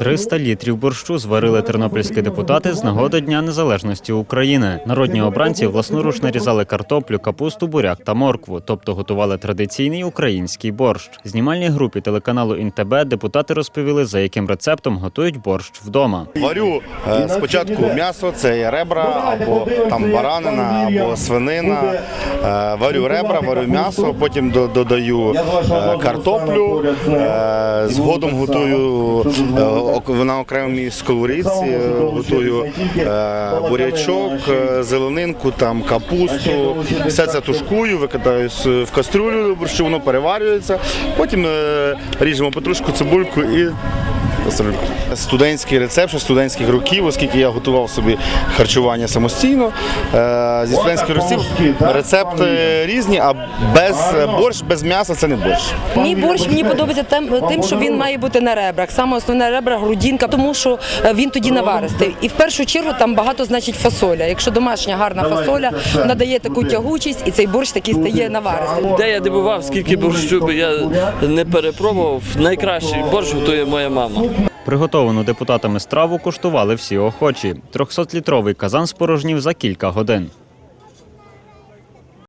300 літрів борщу зварили тернопільські депутати з нагоди Дня Незалежності України. Народні обранці власноруч нарізали картоплю, капусту, буряк та моркву, тобто готували традиційний український борщ. Знімальній групі телеканалу ІНТБ депутати розповіли, за яким рецептом готують борщ вдома. Варю е, спочатку м'ясо, це ребра або там баранина, або свинина. Е, Варю ребра, варю м'ясо, потім до- додаю е, картоплю. Згодом готую на окремій сковорідці, е, готую е, бурячок, е, зеленинку, там капусту. Все це тушкую, викидаю в кастрюлю, щоб воно переварюється. Потім ріжемо потрошку цибульку і Студентський рецепт ще студентських років, оскільки я готував собі харчування самостійно. Е, Зі студентських років рецепти різні, а без борщ, без м'яса це не борщ. Мій борщ мені подобається тим, тим, що він має бути на ребрах. Саме основне ребра грудінка, тому що е, він тоді наваристий. І в першу чергу там багато значить фасоля. Якщо домашня гарна фасоля, вона дає таку тягучість, і цей борщ такий стає наваристий. Де я дивував, скільки борщу би я не перепробував. Найкращий борщ готує моя мама. Приготовану депутатами страву куштували всі охочі. 300-літровий казан спорожнів за кілька годин.